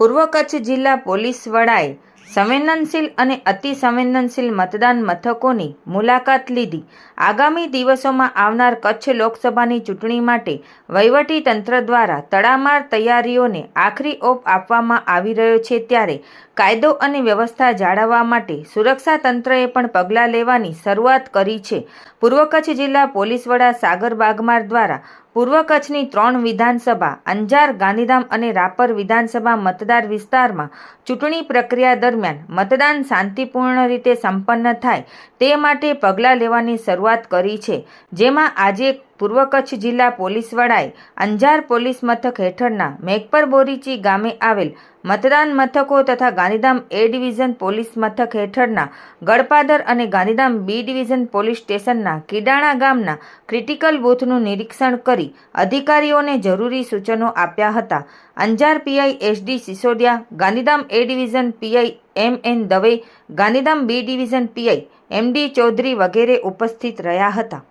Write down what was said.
પૂર્વ કચ્છ જિલ્લા પોલીસ વડાએ સંવેદનશીલ અને અતિ સંવેદનશીલ મતદાન મથકોની મુલાકાત લીધી. આગામી દિવસોમાં આવનાર કચ્છ લોકસભાની ચૂંટણી માટે વહીવટી તંત્ર દ્વારા તડામાર તૈયારીઓને આખરી ઓપ આપવામાં આવી રહ્યો છે ત્યારે કાયદો અને વ્યવસ્થા જાળવવા માટે સુરક્ષા તંત્રએ પણ પગલાં લેવાની શરૂઆત કરી છે. પૂર્વ કચ્છ જિલ્લા પોલીસ વડા સાગર બાગમાર દ્વારા પૂર્વ કચ્છની ત્રણ વિધાનસભા, અંજાર, ગાંધીધામ અને રાપર વિધાનસભા મતદાર વિસ્તારમાં ચૂંટણી પ્રક્રિયા દરમિયાન મતદાન શાંતિપૂર્ણ રીતે સંપન્ન થાય તે માટે પગલાં લેવાની શરૂઆત કરી છે. જેમાં આજે પૂર્વ કચ્છ જિલ્લા પોલીસ વડાએ અંજાર પોલીસ મથક હેઠળના મેઘપર બોરીચી ગામે આવેલ મતદાન મથકો તથા ગાંધીધામ એ ડિવિઝન પોલીસ મથક હેઠળના ગળપાદર અને ગાંધીધામ બી ડિવિઝન પોલીસ સ્ટેશનના કિડાણા ગામના ક્રિટિકલ બૂથનું નિરીક્ષણ કરી અધિકારીઓને જરૂરી સૂચનો આપ્યા હતા. Anjar PI SD Sisodiya, Gandhidham A division PI M N Dave, Gandhidham B division PI MD Chaudhary વગેરે ઉપસ્થિત રહ્યા હતા.